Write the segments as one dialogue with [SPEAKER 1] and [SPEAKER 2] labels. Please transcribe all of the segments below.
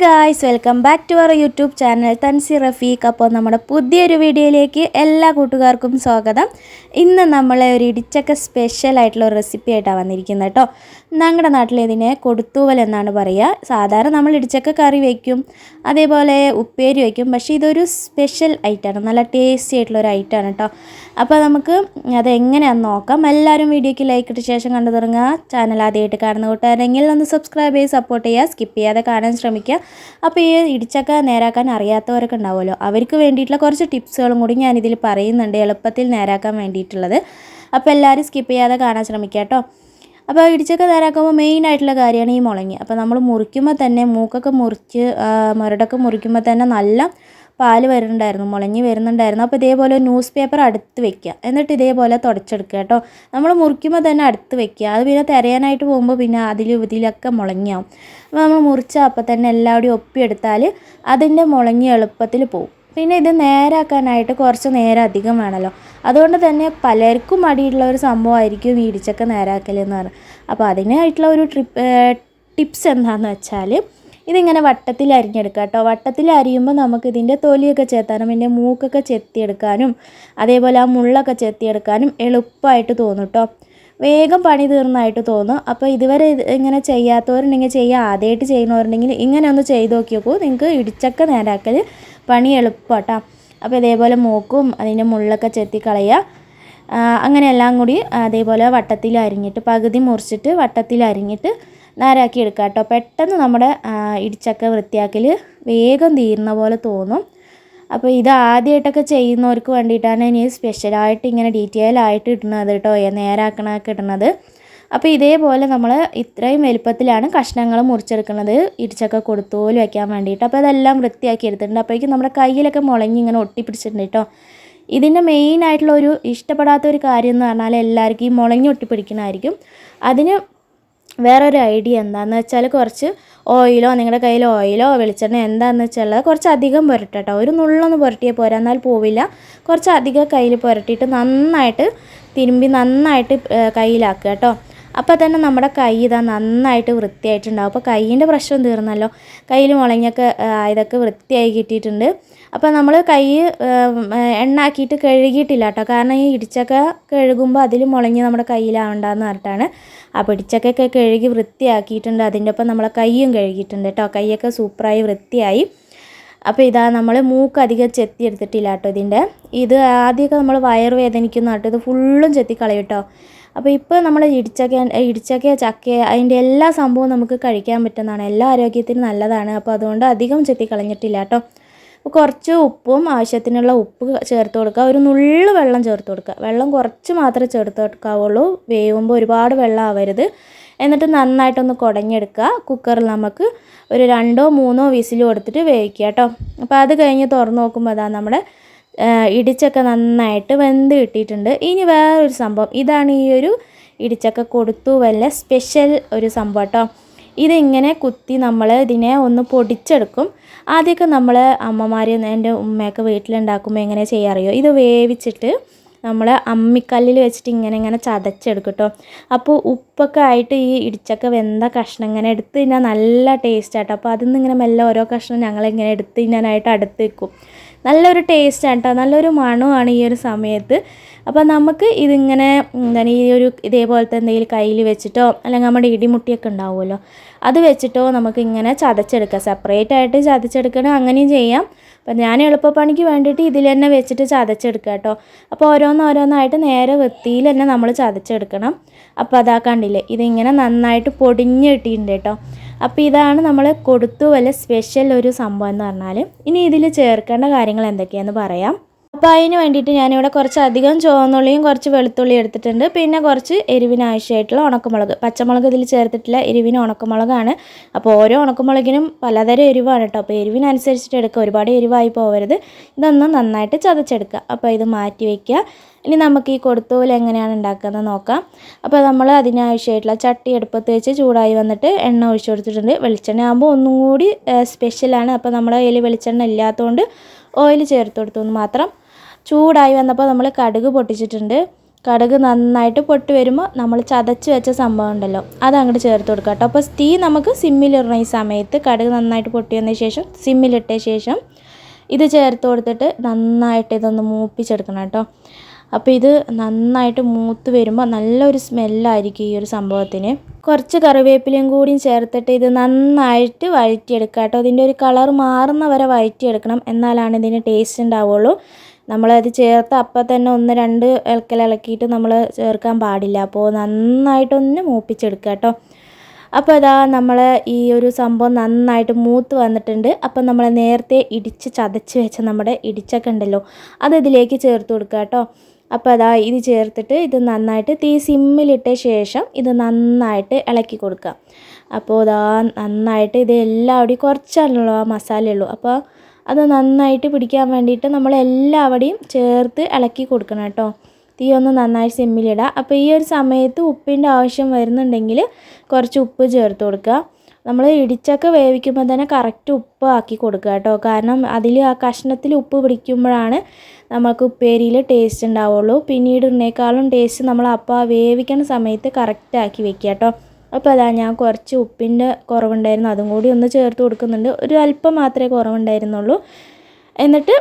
[SPEAKER 1] Guys welcome back to our YouTube channel Thansi Rafeeq അപ്പോൾ നമ്മുടെ പുതിയൊരു വീഡിയോയിലേക്ക് എല്ലാ കൂട്ടുകാർക്കും സ്വാഗതം. ഇന്ന് നമ്മൾ ഒരു ഇടിച്ചക്ക സ്പെഷ്യൽ ആയിട്ടുള്ള ഒരു റെസിപ്പി ആയിട്ടാണ് വന്നിരിക്കുന്നത് കേട്ടോ ഞങ്ങളുടെ നാട്ടിൽ ഇതിനെ കൊടുത്തൂവൽ എന്നാണ് പറയുക സാധാരണ നമ്മൾ ഇടിച്ചക്ക കറി വയ്ക്കും അതേപോലെ ഉപ്പേരി വയ്ക്കും പക്ഷേ ഇതൊരു സ്പെഷ്യൽ ഐറ്റമാണ് നല്ല ടേസ്റ്റി ആയിട്ടുള്ള ഒരു ഐറ്റമാണ് കേട്ടോ അപ്പോൾ നമുക്ക് അത് എങ്ങനെയാണെന്ന് നോക്കാം. എല്ലാവരും വീഡിയോയ്ക്ക് ലൈക്ക് ഇട്ട ശേഷം കണ്ടു തുടങ്ങുക. ചാനൽ ആദ്യമായിട്ട് കാണുന്ന കൂട്ടുകാരെങ്കിൽ ഒന്ന് സബ്സ്ക്രൈബ് ചെയ്ത് സപ്പോർട്ട് ചെയ്യുക. സ്കിപ്പ് ചെയ്യാതെ കാണാൻ ശ്രമിക്കുക. അപ്പോൾ ഈ ഇടിച്ചക്ക നേരാക്കാൻ അറിയാത്തവരൊക്കെ ഉണ്ടാവുമല്ലോ. അവർക്ക് വേണ്ടിയിട്ടുള്ള കുറച്ച് ടിപ്സുകളും കൂടി ഞാനിതിൽ പറയുന്നുണ്ട് എളുപ്പത്തിൽ നേരാക്കാൻ വേണ്ടിയിട്ടുള്ളത്. അപ്പോൾ എല്ലാവരും സ്കിപ്പ് ചെയ്യാതെ കാണാൻ ശ്രമിക്കുക കേട്ടോ അപ്പോൾ ഇടിച്ചക്ക മെയിൻ ആയിട്ടുള്ള കാര്യമാണ് ഈ മുളങ്ങി അപ്പോൾ നമ്മൾ മുറിക്കുമ്പോൾ തന്നെ മൂക്കൊക്കെ മുറിച്ച് മുരടൊക്കെ മുറിക്കുമ്പോൾ തന്നെ നല്ല പാൽ വരുന്നുണ്ടായിരുന്നു മുളഞ്ഞ് വരുന്നുണ്ടായിരുന്നു. അപ്പോൾ ഇതേപോലെ ന്യൂസ് പേപ്പർ അടുത്ത് വെക്കുക. എന്നിട്ട് ഇതേപോലെ തുടച്ചെടുക്കുക കേട്ടോ. നമ്മൾ മുറിക്കുമ്പോൾ തന്നെ അടുത്ത് വെക്കുക. അത് പിന്നെ തിരയാനായിട്ട് പോകുമ്പോൾ പിന്നെ അതിൽ ഇതിലൊക്കെ മുളങ്ങിയാവും അപ്പോൾ നമ്മൾ മുറിച്ചാൽ അപ്പോൾ തന്നെ എല്ലാവരുടെയും ഒപ്പിയെടുത്താൽ അതിന്റെ മുളങ്ങി എളുപ്പത്തിൽ പോകും പിന്നെ ഇത് നേരാക്കാനായിട്ട് കുറച്ച് നേരം അധികം വേണമല്ലോ. അതുകൊണ്ട് തന്നെ പലർക്കും മടിയുള്ള ഒരു സംഭവമായിരിക്കും ഈ ഇടിച്ചക്ക നേരാക്കൽ എന്ന് പറയുന്നത് അപ്പോൾ അതിനായിട്ടുള്ള ഒരു ട്രിപ്പ് ടിപ്സ് എന്താണെന്ന് വെച്ചാൽ ഇതിങ്ങനെ വട്ടത്തിൽ അരിഞ്ഞെടുക്കുക കേട്ടോ. വട്ടത്തിൽ അരിയുമ്പോൾ നമുക്ക് ഇതിന്റെ തൊലിയൊക്കെ ചെത്താനും ഇതിന്റെ മൂക്കൊക്കെ ചെത്തിയെടുക്കാനും അതേപോലെ ആ മുള്ളൊക്കെ ചെത്തിയെടുക്കാനും എളുപ്പമായിട്ട് തോന്നും കേട്ടോ. വേഗം പണി തീർന്നതായിട്ട് തോന്നും. അപ്പോൾ ഇതുവരെ ഇങ്ങനെ ചെയ്യാത്തവരുണ്ടെങ്കിൽ ചെയ്യുക ആദ്യമായിട്ട് ചെയ്യുന്നവരുണ്ടെങ്കിൽ ഇങ്ങനെ ഒന്ന് ചെയ്ത് നോക്കി നോക്കൂ നിങ്ങൾക്ക് ഇടിച്ചക്ക നേരാക്കൽ പണി എളുപ്പമാട്ടോ അപ്പോൾ ഇതേപോലെ മൂക്കും അതിന്റെ മുള്ളൊക്കെ ചെത്തി കളയുക അങ്ങനെ എല്ലാം കൂടി അതേപോലെ വട്ടത്തിൽ അരിഞ്ഞിട്ട് പകുതി മുറിച്ചിട്ട് വട്ടത്തിൽ അരിഞ്ഞിട്ട് നാരാക്കി എടുക്കുക കേട്ടോ പെട്ടെന്ന് നമ്മുടെ ഇടിച്ചക്ക വൃത്തിയാക്കൽ വേഗം തീരുന്ന പോലെ തോന്നും. അപ്പോൾ ഇത് ആദ്യമായിട്ടൊക്കെ ചെയ്യുന്നവർക്ക് വേണ്ടിയിട്ടാണ് ഇനി സ്പെഷ്യലായിട്ട് ഇങ്ങനെ ഡീറ്റെയിൽ ആയിട്ട് ഇടുന്നത് കേട്ടോ നേരാക്കണമൊക്കെ ഇടുന്നത്. അപ്പോൾ ഇതേപോലെ നമ്മൾ ഇത്രയും വലുപ്പത്തിലാണ് കഷ്ണങ്ങൾ മുറിച്ചെടുക്കുന്നത്. ഇടിച്ചക്ക കൊടുത്തോൽ വയ്ക്കാൻ വേണ്ടിയിട്ട്. അപ്പോൾ അതെല്ലാം വൃത്തിയാക്കി എടുത്തിട്ടുണ്ട്. അപ്പോഴേക്കും നമ്മുടെ കയ്യിലൊക്കെ മുളങ്ങി ഇങ്ങനെ ഒട്ടിപ്പിടിച്ചിട്ടുണ്ട് കേട്ടോ ഇതിന്റെ മെയിൻ ആയിട്ടുള്ള ഒരു ഇഷ്ടപ്പെടാത്ത ഒരു കാര്യം എന്ന് പറഞ്ഞാൽ എല്ലാവർക്കും ഈ മുളങ്ങി ഒട്ടിപ്പിടിക്കണമായിരിക്കും. അതിന് വേറൊരു ഐഡിയ എന്താണെന്ന് വെച്ചാൽ കുറച്ച് ഓയിലോ നിങ്ങളുടെ കയ്യിൽ ഓയിലോ വെളിച്ചെണ്ണ എന്താണെന്ന് വെച്ചാൽ കുറച്ച് അധികം പുരട്ടോ ഒരു നുള്ളൊന്ന് പുരട്ടിയാൽ പോരാ. എന്നാൽ പോവില്ല. കുറച്ച് അധികം കയ്യിൽ പുരട്ടിയിട്ട് നന്നായിട്ട് തിരുമ്പി നന്നായിട്ട് കയ്യിലാക്കുക കേട്ടോ അപ്പോൾ തന്നെ നമ്മുടെ കൈ ഇതാ നന്നായിട്ട് വൃത്തിയായിട്ടുണ്ടാവും. അപ്പോൾ കൈയിന്റെ പ്രശ്നം തീർന്നല്ലോ. കയ്യിൽ മുളഞ്ഞൊക്കെ ഇതൊക്കെ വൃത്തിയായി കിട്ടിയിട്ടുണ്ട്. അപ്പോൾ നമ്മൾ കൈ എണ്ണാക്കിയിട്ട് കഴുകിയിട്ടില്ല കേട്ടോ. കാരണം ഈ ഇടിച്ചൊക്കെ കഴുകുമ്പോൾ അതിൽ മുളങ്ങി നമ്മുടെ കയ്യിലാവണ്ടെന്ന് പറഞ്ഞിട്ടാണ്. അപ്പോൾ ഇടിച്ചക്കൊക്കെ കഴുകി വൃത്തിയാക്കിയിട്ടുണ്ട്. അതിന്റെ ഒപ്പം നമ്മളെ കൈയും കഴുകിയിട്ടുണ്ട് കേട്ടോ. കൈയൊക്കെ സൂപ്പറായി വൃത്തിയായി. അപ്പോൾ ഇതാ നമ്മൾ മൂക്ക് അധികം ചെത്തി എടുത്തിട്ടില്ല കേട്ടോ ഇതിന്റെ. ഇത് ആദ്യമൊക്കെ നമ്മൾ വയറുവേദനിക്കുന്ന കേട്ടോ. ഇത് ഫുള്ളും ചെത്തി കളയും കേട്ടോ. അപ്പോൾ ഇപ്പോൾ നമ്മൾ ഇടിച്ചക്ക ഇടിച്ചക്ക ചക്ക അതിന്റെ എല്ലാ സംഭവവും നമുക്ക് കഴിക്കാൻ പറ്റുന്നതാണ്. എല്ലാ ആരോഗ്യത്തിനും നല്ലതാണ്. അപ്പോൾ അതുകൊണ്ട് അധികം ചെത്തി കളഞ്ഞിട്ടില്ല കേട്ടോ കുറച്ച് ഉപ്പും ആവശ്യത്തിനുള്ള ഉപ്പ് ചേർത്ത് കൊടുക്കുക. ഒരു നുള്ളു വെള്ളം ചേർത്ത് കൊടുക്കുക. വെള്ളം കുറച്ച് മാത്രമേ ചേർത്ത് കൊടുക്കാവുള്ളൂ. വേവുമ്പോൾ ഒരുപാട് വെള്ളം ആവരുത്. എന്നിട്ട് നന്നായിട്ടൊന്ന് കുടഞ്ഞെടുക്കുക. കുക്കറിൽ നമുക്ക് ഒരു രണ്ടോ മൂന്നോ വിസിൽ കൊടുത്തിട്ട് വേവിക്കുക കേട്ടോ. അപ്പോൾ അത് കഴിഞ്ഞ് തുറന്ന് നോക്കുമ്പോൾ അതാ നമ്മുടെ ഇടിച്ചക്ക നന്നായിട്ട് വെന്ത് കിട്ടിയിട്ടുണ്ട്. ഇനി വേറൊരു സംഭവം. ഇതാണ് ഈ ഒരു ഇടിച്ചക്ക കൊടുത്തു വല്ല സ്പെഷ്യൽ ഒരു സംഭവം കേട്ടോ. ഇതിങ്ങനെ കുത്തി നമ്മൾ ഇതിനെ ഒന്ന് പൊടിച്ചെടുക്കും. ആദ്യമൊക്കെ നമ്മൾ അമ്മമാർ എന്റെ ഉമ്മയൊക്കെ വീട്ടിലുണ്ടാക്കുമ്പോൾ എങ്ങനെ ചെയ്യാറിയോ? ഇത് വേവിച്ചിട്ട് നമ്മൾ അമ്മിക്കല്ലിൽ വെച്ചിട്ട് ഇങ്ങനെ ഇങ്ങനെ ചതച്ചെടുക്കും കേട്ടോ അപ്പോൾ ഉപ്പൊക്കെ ആയിട്ട് ഈ ഇടിച്ചക്ക വെന്ത കഷ്ണം ഇങ്ങനെ എടുത്ത് തിന്നാൻ നല്ല ടേസ്റ്റ് ആട്ടോ അപ്പോൾ അതിൽ നിന്ന് ഇങ്ങനെ മെല്ലെ ഓരോ കഷ്ണം ഞങ്ങളിങ്ങനെ എടുത്ത് തിന്നാനായിട്ട് അടുത്ത് വെക്കും. നല്ലൊരു ടേസ്റ്റാണ് കേട്ടോ നല്ലൊരു മണമാണ് ഈ ഒരു സമയത്ത്. അപ്പോൾ നമുക്ക് ഇതിങ്ങനെ എന്താണ് ഈ ഒരു ഇതേപോലത്തെ എന്തെങ്കിലും കയ്യിൽ വെച്ചിട്ടോ അല്ലെങ്കിൽ നമ്മുടെ ഇടിമുട്ടിയൊക്കെ ഉണ്ടാവുമല്ലോ അത് വെച്ചിട്ടോ നമുക്ക് ഇങ്ങനെ ചതച്ചെടുക്കാം. സെപ്പറേറ്റ് ആയിട്ട് ചതച്ചെടുക്കണം അങ്ങനെയും ചെയ്യാം. അപ്പം ഞാൻ എളുപ്പപ്പണിക്ക് വേണ്ടിയിട്ട് ഇതിൽ തന്നെ വെച്ചിട്ട് ചതച്ചെടുക്കുക കേട്ടോ. അപ്പോൾ ഓരോന്നോരോന്നായിട്ട് നേരെ വൃത്തിയിൽ തന്നെ നമ്മൾ ചതച്ചെടുക്കണം. അപ്പോൾ അതാ കണ്ടില്ലേ ഇതിങ്ങനെ നന്നായിട്ട് പൊടിഞ്ഞ് കിട്ടിയിട്ടുണ്ട് കേട്ടോ. അപ്പോൾ ഇതാണ് നമ്മൾ കൊടുത്തു വല്ല സ്പെഷ്യൽ ഒരു സംഭവം എന്ന് പറഞ്ഞാൽ ഇനി ഇതിൽ ചേർക്കേണ്ട കാര്യങ്ങൾ എന്തൊക്കെയാണെന്ന് പറയാം. അതിന് വേണ്ടിയിട്ട് ഞാനിവിടെ കുറച്ച് അധികം ചുവന്നുള്ളിയും കുറച്ച് വെളുത്തുള്ളിയും എടുത്തിട്ടുണ്ട്. പിന്നെ കുറച്ച് എരിവിന് ആവശ്യമായിട്ടുള്ള ഉണക്കമുളക്. പച്ചമുളക് ഇതിൽ ചേർത്തിട്ടില്ല. എരിവിന് ഉണക്കമുളകാണ്. അപ്പോൾ ഓരോ ഉണക്കമുളകിനും പലതരം എരിവാണ് കേട്ടോ. അപ്പോൾ എരിവിനനുസരിച്ചിട്ട് എടുക്കുക. ഒരുപാട് എരിവായി പോകരുത് ഇതൊന്ന് നന്നായിട്ട് ചതച്ചെടുക്കുക. അപ്പോൾ ഇത് മാറ്റി വയ്ക്കുക. ഇനി നമുക്ക് ഈ കൊടുത്തൂൽ എങ്ങനെയാണ് ഉണ്ടാക്കുന്നത് നോക്കാം. അപ്പോൾ നമ്മൾ അതിനാവശ്യമായിട്ടുള്ള ചട്ടി എടുപ്പത്ത് വെച്ച് ചൂടായി വന്നിട്ട് എണ്ണ ഒഴിച്ചു കൊടുത്തിട്ടുണ്ട്. വെളിച്ചെണ്ണ ആകുമ്പോൾ ഒന്നും കൂടി സ്പെഷ്യലാണ് അപ്പോൾ നമ്മുടെ കയ്യിൽ വെളിച്ചെണ്ണ ഇല്ലാത്തതുകൊണ്ട് ഓയിൽ ചേർത്ത് കൊടുത്തു മാത്രം ചൂടായി വന്നപ്പോൾ നമ്മൾ കടുക് പൊട്ടിച്ചിട്ടുണ്ട്. കടുക് നന്നായിട്ട് പൊട്ടി വരുമ്പോൾ നമ്മൾ ചതച്ച് വെച്ച സംഭവം ഉണ്ടല്ലോ അത് അങ്ങോട്ട് ചേർത്ത് കൊടുക്കുക കേട്ടോ. അപ്പോൾ തീ നമുക്ക് സിമ്മിലിടണം ഈ സമയത്ത്. കടുക് നന്നായിട്ട് പൊട്ടി വന്നതിന് ശേഷം സിമ്മിലിട്ട ശേഷം ഇത് ചേർത്ത് കൊടുത്തിട്ട് നന്നായിട്ട് ഇതൊന്ന് മൂപ്പിച്ചെടുക്കണം കേട്ടോ. അപ്പോൾ ഇത് നന്നായിട്ട് മൂത്ത് വരുമ്പോൾ നല്ലൊരു സ്മെല്ലായിരിക്കും ഈ ഒരു സംഭവത്തിന്. കുറച്ച് കറിവേപ്പിലയും കൂടിയും ചേർത്തിട്ട് ഇത് നന്നായിട്ട് വഴറ്റിയെടുക്കുക കേട്ടോ. ഇതിന്റെ ഒരു കളർ മാറുന്ന വരെ വഴറ്റിയെടുക്കണം. എന്നാലാണ് ഇതിന് ടേസ്റ്റ് ഉണ്ടാവുള്ളൂ. നമ്മളത് ചേർത്ത് അപ്പം തന്നെ ഒന്ന് രണ്ട് ഇളക്കൽ ഇളക്കിയിട്ട് നമ്മൾ ചേർക്കാൻ പാടില്ല. അപ്പോൾ നന്നായിട്ടൊന്ന് മൂപ്പിച്ചെടുക്കുക കേട്ടോ. അപ്പോൾ ഇതാ നമ്മൾ ഈ ഒരു സംഭവം നന്നായിട്ട് മൂത്ത് വന്നിട്ടുണ്ട്. അപ്പം നമ്മൾ നേരത്തെ ഇടിച്ച് ചതച്ച് വെച്ച നമ്മുടെ ഇടിച്ചൊക്കെ ഉണ്ടല്ലോ അത് ഇതിലേക്ക് ചേർത്ത് കൊടുക്കുക കേട്ടോ. അപ്പോൾ അതാ ഇത് ചേർത്തിട്ട് ഇത് നന്നായിട്ട് തീ സിമ്മിലിട്ട ശേഷം ഇത് നന്നായിട്ട് ഇളക്കി കൊടുക്കുക. അപ്പോൾ ഇതാ നന്നായിട്ട് ഇത് എല്ലാവിടെയും കുറച്ചാണല്ലോ ആ മസാലയുള്ളൂ അപ്പോൾ അത് നന്നായിട്ട് പിടിക്കാൻ വേണ്ടിയിട്ട് നമ്മൾ എല്ലാവിടെയും ചേർത്ത് ഇളക്കി കൊടുക്കണം കേട്ടോ. തീ ഒന്ന് നന്നായി സിമ്മിലിടുക അപ്പോൾ ഈ ഒരു സമയത്ത് ഉപ്പിന്റെ ആവശ്യം വരുന്നുണ്ടെങ്കിൽ കുറച്ച് ഉപ്പ് ചേർത്ത് കൊടുക്കുക. നമ്മൾ ഇടിച്ചൊക്കെ വേവിക്കുമ്പോൾ തന്നെ കറക്റ്റ് ഉപ്പ് ആക്കി കൊടുക്കുക കേട്ടോ. കാരണം അതിൽ ആ കഷ്ണത്തിൽ ഉപ്പ് പിടിക്കുമ്പോഴാണ് നമുക്ക് ഉപ്പേരിയിൽ ടേസ്റ്റ് ഉണ്ടാവുള്ളൂ. പിന്നീട് ഉണ്ണേക്കാളും ടേസ്റ്റ് നമ്മൾ അപ്പം വേവിക്കുന്ന സമയത്ത് കറക്റ്റ് ആക്കി വെക്കുക കേട്ടോ. അപ്പോൾ അതാ ഞാൻ കുറച്ച് ഉപ്പിന്റെ കുറവുണ്ടായിരുന്നു. അതും കൂടി ഒന്ന് ചേർത്ത് കൊടുക്കുന്നുണ്ട്. ഒരു അല്പം മാത്രമേ കുറവുണ്ടായിരുന്നുള്ളൂ. എന്നിട്ട്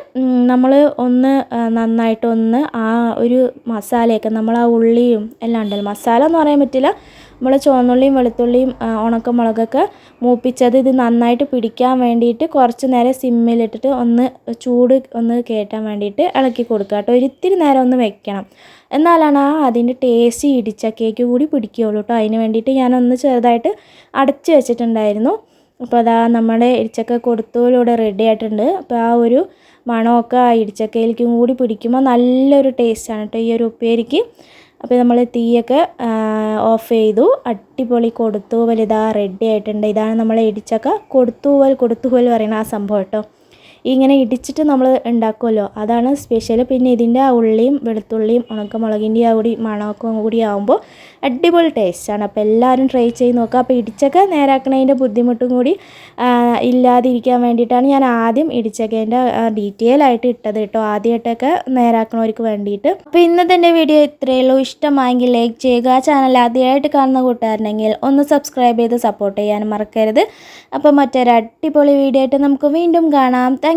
[SPEAKER 1] നമ്മൾ ഒന്ന് നന്നായിട്ടൊന്ന് ആ ഒരു മസാലയൊക്കെ നമ്മൾ ആ ഉള്ളിയും എല്ലാം ഉണ്ടല്ലോ മസാല എന്ന് പറയാൻ പറ്റില്ല. നമ്മൾ ചുവന്നുള്ളിയും വെളുത്തുള്ളിയും ഉണക്കമുളകൊക്കെ മൂപ്പിച്ചത് ഇത് നന്നായിട്ട് പിടിക്കാൻ വേണ്ടിയിട്ട് കുറച്ച് നേരം സിമ്മിലിട്ടിട്ട് ഒന്ന് ചൂട് ഒന്ന് കയറ്റാൻ വേണ്ടിയിട്ട് ഇളക്കി കൊടുക്കുക കേട്ടോ. ഒരിത്തിരി നേരം ഒന്ന് വെക്കണം. എന്നാലാണ് ആ അതിന്റെ ടേസ്റ്റ് ഇടിച്ച കേക്ക് കൂടി പിടിക്കുകയുള്ളൂ കേട്ടോ. അതിന് വേണ്ടിയിട്ട് ഞാനൊന്ന് ചെറുതായിട്ട് അടച്ച് വെച്ചിട്ടുണ്ടായിരുന്നു. അപ്പോൾ അതാ നമ്മുടെ ഇടിച്ചക്ക കൊടുത്തോലൂടെ റെഡി ആയിട്ടുണ്ട്. അപ്പോൾ ആ ഒരു മണമൊക്കെ ആ ഇടിച്ചക്കയിലേക്കും കൂടി പിടിക്കുമ്പോൾ നല്ലൊരു ടേസ്റ്റാണ് കേട്ടോ ഈ ഒരു ഉപ്പേരിക്ക്. അപ്പോൾ നമ്മൾ തീയൊക്കെ ഓഫ് ചെയ്തു. അടിപൊളി കൊടുത്തൂവൽ ഇതാ റെഡി ആയിട്ടുണ്ട്. ഇതാണ് നമ്മൾ ഇടിച്ചക്ക. കൊടുത്തൂവൽ കൊടുത്തൂവൽ പറയുന്ന ആ സംഭവം കേട്ടോ. ഇങ്ങനെ ഇടിച്ചിട്ട് നമ്മൾ ഉണ്ടാക്കുമല്ലോ അതാണ് സ്പെഷ്യൽ പിന്നെ ഇതിന്റെ ആ ഉള്ളിയും വെളുത്തുള്ളിയും ഉണക്കമുളകിന്റെ ആ കൂടി മണമൊക്കെ കൂടി ആകുമ്പോൾ അടിപൊളി ടേസ്റ്റാണ് അപ്പോൾ എല്ലാവരും ട്രൈ ചെയ്ത് നോക്കുക അപ്പോൾ ഇടിച്ചൊക്കെ നേരാക്കണതിന്റെ ബുദ്ധിമുട്ടും കൂടി ഇല്ലാതിരിക്കാൻ വേണ്ടിയിട്ടാണ് ഞാൻ ആദ്യം ഇടിച്ചക്കേന്റെ ഡീറ്റെയിൽ ആയിട്ട് ഇട്ടത് കേട്ടോ. ആദ്യമായിട്ടൊക്കെ നേരാക്കണവർക്ക് വേണ്ടിയിട്ട്. അപ്പോൾ ഇന്നത്തെ എന്റെ വീഡിയോ ഇത്രയേ ഉള്ളൂ. ഇഷ്ടമായെങ്കിൽ ലൈക്ക് ചെയ്യുക. ചാനൽ ആദ്യമായിട്ട് കാണുന്ന കൂട്ടുകാരനെങ്കിൽ ഒന്ന് സബ്സ്ക്രൈബ് ചെയ്ത് സപ്പോർട്ട് ചെയ്യാൻ മറക്കരുത്. അപ്പോൾ മറ്റൊരു അടിപൊളി വീഡിയോ ആയിട്ട് നമുക്ക് വീണ്ടും കാണാം. Thank